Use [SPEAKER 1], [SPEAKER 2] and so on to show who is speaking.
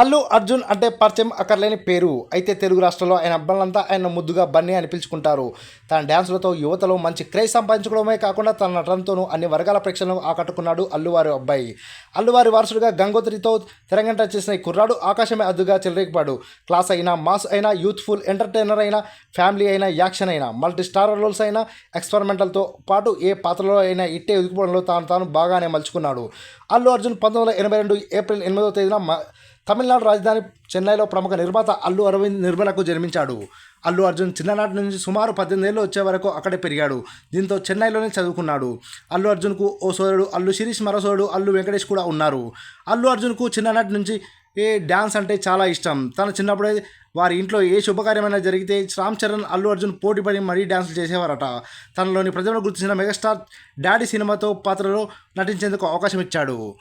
[SPEAKER 1] అల్లు అర్జున్ అంటే పరిచయం అక్కర్లేని పేరు. అయితే తెలుగు రాష్ట్రంలో ఆయన అబ్బాయిలంతా ఆయన ముద్దుగా బన్నీ అని పిలుచుకుంటారు. తన డ్యాన్సులతో యువతలో మంచి క్రేజ్ సంపాదించుకోవడమే కాకుండా తన నటనతోనూ అన్ని వర్గాల ప్రేక్షలను ఆకట్టుకున్నాడు అల్లువారి అబ్బాయి. అల్లువారి వారసుడిగా గంగోత్రితో తెరంగంట చేసిన ఈ కుర్రాడు ఆకాశమే అద్దుగా చెలరేగిపాడు. క్లాస్ అయినా మాస్ అయినా యూత్ఫుల్ ఎంటర్టైనర్ అయినా ఫ్యామిలీ అయినా యాక్షన్ అయినా మల్టీ స్టార్ రోల్స్ అయినా ఎక్స్పెరిమెంటల్తో పాటు ఏ పాత్రలో అయినా ఇట్టే ఎదుగుకోవడంలో తాను తాను బాగానే మలుచుకున్నాడు. అల్లు అర్జున్ పంతొమ్మిది వందల ఎనభై రెండు ఏప్రిల్ ఎనిమిదవ తేదీన తమిళనాడు రాజధాని చెన్నైలో ప్రముఖ నిర్మాత అల్లు అరవింద్ నిర్మలకు జన్మించాడు. అల్లు అర్జున్ చిన్ననాటి నుంచి సుమారు పద్దెనిమిది ఏళ్ళు వచ్చే వరకు అక్కడే పెరిగాడు. దీంతో చెన్నైలోనే చదువుకున్నాడు. అల్లు అర్జున్కు ఓ సోదరుడు అల్లు శిరీష్ మరో సోదరుడు అల్లు వెంకటేష్ కూడా ఉన్నారు. అల్లు అర్జున్కు చిన్ననాటి నుంచి ఏ డ్యాన్స్ అంటే చాలా ఇష్టం. తన చిన్నప్పుడే వారి ఇంట్లో ఏ శుభకార్యమైనా జరిగితే రామ్ చరణ్ అల్లు అర్జున్ పోటీపడి మరీ డ్యాన్సులు చేసేవారట. తనలోని ప్రజలను గుర్తించిన మెగాస్టార్ డాడీ సినిమాతో పాత్రలో నటించేందుకు అవకాశం ఇచ్చాడు.